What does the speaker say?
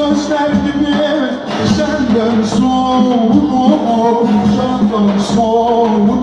sözler senden soğuk, senden soğuk